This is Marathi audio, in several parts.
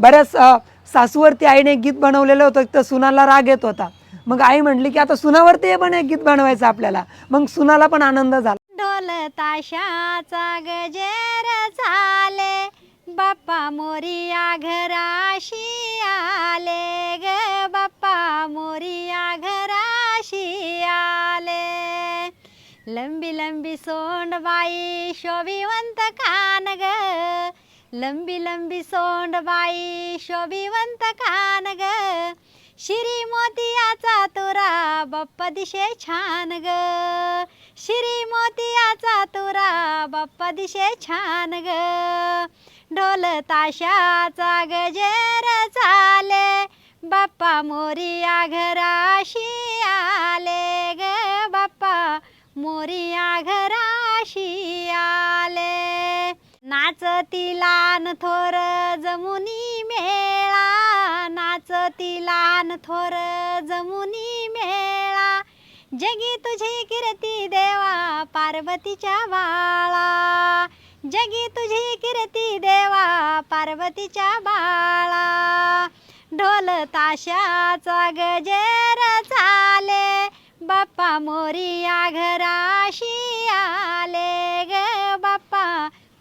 बऱ्याच सासूवरती आईने गीत बनवलेलं होतं तर सुनाला राग येत होता. मग आई म्हणली की आता सुनावरती हे पण एक गीत बनवायचं आपल्याला. मग सुनाला पण आनंद झाला. ढोल ताशाचा गजेर झाले बाप्पा मोरिया घराशी आले ग बाप्पा मोरिया घराशी आले. लंबी लंबी सोंड बाई शोभिवंत कान ग लंबी लंबी सोंड बाई शोभिवंत कान ग श्री मोतियाचा तुरा बाप्पा दिशे छान ग श्री मोतियाचा तुरा बाप्पा दिशे छान ग ढोल ताशाचा गजेर चाले बाप्पा मोरिया घराशी आले नाचती लान थोर जमुनी मेळा नाचती लान थोर जमुनी मेळा. जगी तुझी कीर्ती देवा पार्वतीच्या बाळा. जगी तुझी कीर्ती देवा पार्वतीच्या बाळा. ढोल ताशाचा गजेर चाले बाप्पा मोरिया घराशी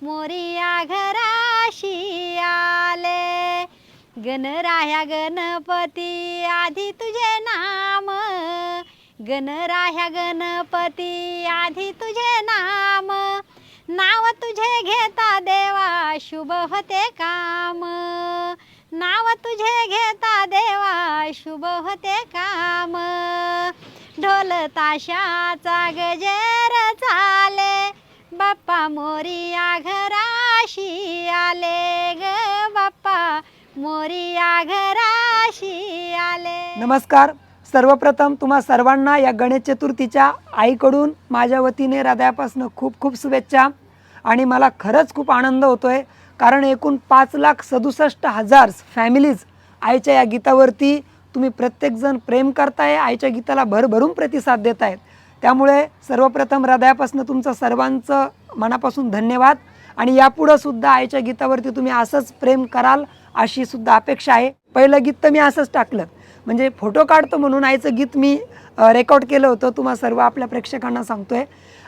मोरिया घराशी आले. गणराया गणपती आधी तुझे नाम. गणराया गणपती आधी तुझे नाम. नाव तुझे घेता देवा शुभ होते काम. नाव तुझे घेता देवा शुभ होते काम. ढोल ताशाचा गजेर चाले. बाप्पा मोरिया घराशी आले ग बाप्पा. मोरिया घराशी आले. नमस्कार. सर्वप्रथम तुम्हा सर्वांना या गणेश चतुर्थीच्या आईकडून माझ्या वतीने हृदयापासून खूप खूप शुभेच्छा. आणि मला खरंच खूप आनंद होतो आहे कारण एकूण पाच लाख सदुसष्ट हजार फॅमिलीज आईच्या या गीतावरती तुम्ही प्रत्येकजण प्रेम करताय आईच्या गीताला भरभरून प्रतिसाद देत आहेत त्यामुळे सर्वप्रथम हृदयापासून तुमचं सर्वांचं मनापासून धन्यवाद. आणि यापुढं सुद्धा आईच्या गीतावरती तुम्ही असंच प्रेम कराल अशी सुद्धा अपेक्षा आहे. पहिलं गीत तर मी असंच टाकलं. म्हणजे फोटो काढतो म्हणून आईचं गीत मी रेकॉर्ड केलं होतं. तुम्हा सर्व आपल्या प्रेक्षकांना सांगतोय.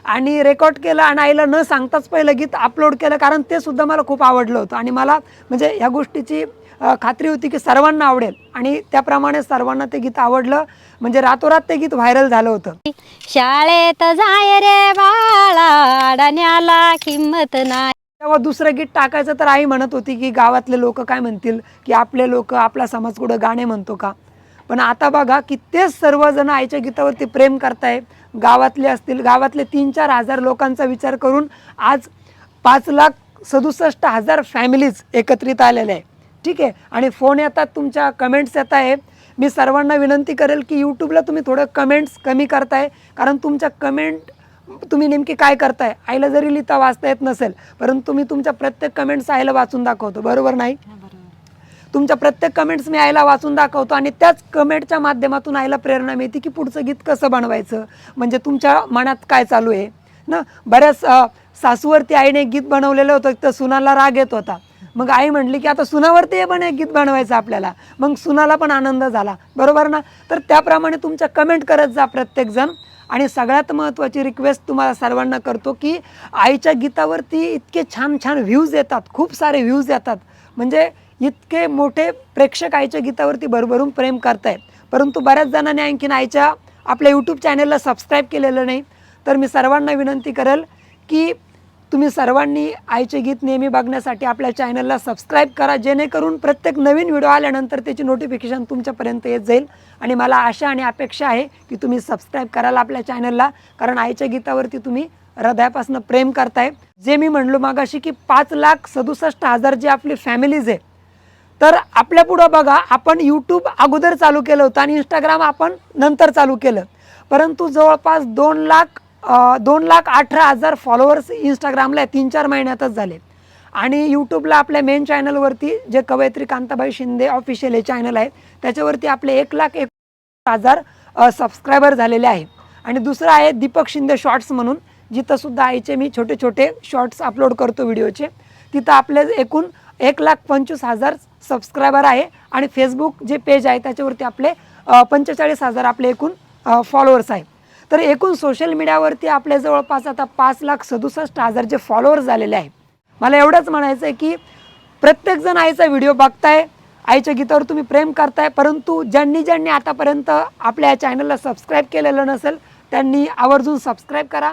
आणि रेकॉर्ड केलं आणि आईला न सांगताच पहिलं गीत अपलोड केलं कारण ते सुद्धा मला खूप आवडलं होतं. आणि मला म्हणजे ह्या गोष्टीची खात्री होती की सर्वांना आवडेल. आणि त्याप्रमाणे सर्वांना ते गीत आवडलं. म्हणजे रातोरात ते गीत व्हायरल झालं होतं. शाळेत जाय रे बाळा किंमत नाही. तेव्हा दुसरं गीत टाकायचं तर आई म्हणत होती की गावातले लोक काय म्हणतील? की आपले लोक आपला समाज कुठं गाणे म्हणतो का? पण आता बघा की तेच सर्वजण आईच्या गीतावरती प्रेम करताय. गावातले असतील गावातले तीन चार हजार लोकांचा विचार करून आज पाच लाख सदुसष्ट हजार फॅमिलीज एकत्रित आलेल्या आहे. ठीक आहे? आणि फोन येतात तुमच्या कमेंट्स येत आहे मी सर्वांना विनंती करेल की यूट्यूबला तुम्ही थोडं कमेंट्स कमी करताय. कारण तुमच्या कमेंट तुम्ही नेमकी काय करताय? आईला जरी लिहिता वाचता येत नसेल परंतु मी तुमच्या प्रत्येक कमेंट्स आईला वाचून दाखवतो. बरोबर नाही? तुमच्या प्रत्येक कमेंट्स मी आईला वाचून दाखवतो आणि त्याच कमेंटच्या माध्यमातून आईला प्रेरणा मिळते की पुढचं गीत कसं बनवायचं? म्हणजे तुमच्या मनात काय चालू आहे? ना बऱ्याच सासूवरती आईने गीत बनवलेलं होतं तर सुनाला राग येत होता. मग आई म्हणली की आता सुनावरती हे पण एक गीत बनवायचं आपल्याला. मग सुनाला पण आनंद झाला. बरोबर ना? तर त्याप्रमाणे तुमच्या कमेंट करत जा प्रत्येकजण. आणि सगळ्यात महत्त्वाची रिक्वेस्ट तुम्हाला सर्वांना करतो की आईच्या गीतावरती इतके छान छान व्ह्यूज येतात खूप सारे व्ह्यूज येतात. म्हणजे इतके मोठे प्रेक्षक आईच्या गीतावरती भरभरून प्रेम करतायत. परंतु बऱ्याच जणांनी आणखीन आईच्या आपल्या यूट्यूब चॅनलला सबस्क्राईब केलेलं नाही. तर मी सर्वांना विनंती करेल की तुम्ही सर्वांनी आईचे गीत नेहमी बघण्यासाठी आपल्या चॅनलला सबस्क्राईब करा जेणेकरून प्रत्येक नवीन व्हिडिओ आल्यानंतर त्याची नोटिफिकेशन तुमच्यापर्यंत येत जाईल. आणि मला आशा आणि अपेक्षा आहे की तुम्ही सबस्क्राईब कराल आपल्या चॅनलला कारण आईच्या गीतावरती तुम्ही हृदयापासून प्रेम करताय. जे मी म्हणलो मागाशी की पाच लाख सदुसष्ट हजार जी आपली फॅमिलीज आहे तर आपल्या पुढं बघा आपण यूट्यूब अगोदर चालू केलं होतं आणि इंस्टाग्राम आपण नंतर चालू केलं. परंतु जवळपास दोन लाख दोन लाख अठरा हजार फॉलोअर्स इंस्टाग्रामला तीन चार महिन्यातच झाले. आणि यूट्यूबला आपल्या मेन चॅनलवरती जे कवयित्री कांताबाई शिंदे ऑफिशियल हे चॅनल आहे त्याच्यावरती आपले एक लाख एक हजार सबस्क्रायबर झालेले आहे आणि दुसरं आहे दीपक शिंदे शॉर्ट्स म्हणून जिथंसुद्धा आईचे मी छोटे छोटे शॉर्ट्स अपलोड करतो व्हिडिओचे तिथं आपले एकूण एक लाख पंचवीस हजार सबस्क्रायबर आहे. आणि फेसबुक जे पेज आहे त्याच्यावरती आपले पंचेचाळीस हजार आपले एकूण फॉलोअर्स आहे तर एकूण सोशल मीडियावरती आपल्या जवळपास आता पाच लाख सदुसष्ट हजार जे फॉलोअर्स झालेले आहे मला एवढंच म्हणायचं आहे की प्रत्येकजण आईचा व्हिडिओ बघताय आईच्या गीतावर तुम्ही प्रेम करताय परंतु ज्यांनी ज्यांनी आतापर्यंत आपल्या या चॅनलला सबस्क्राईब केलेलं नसेल त्यांनी आवर्जून सबस्क्राईब करा.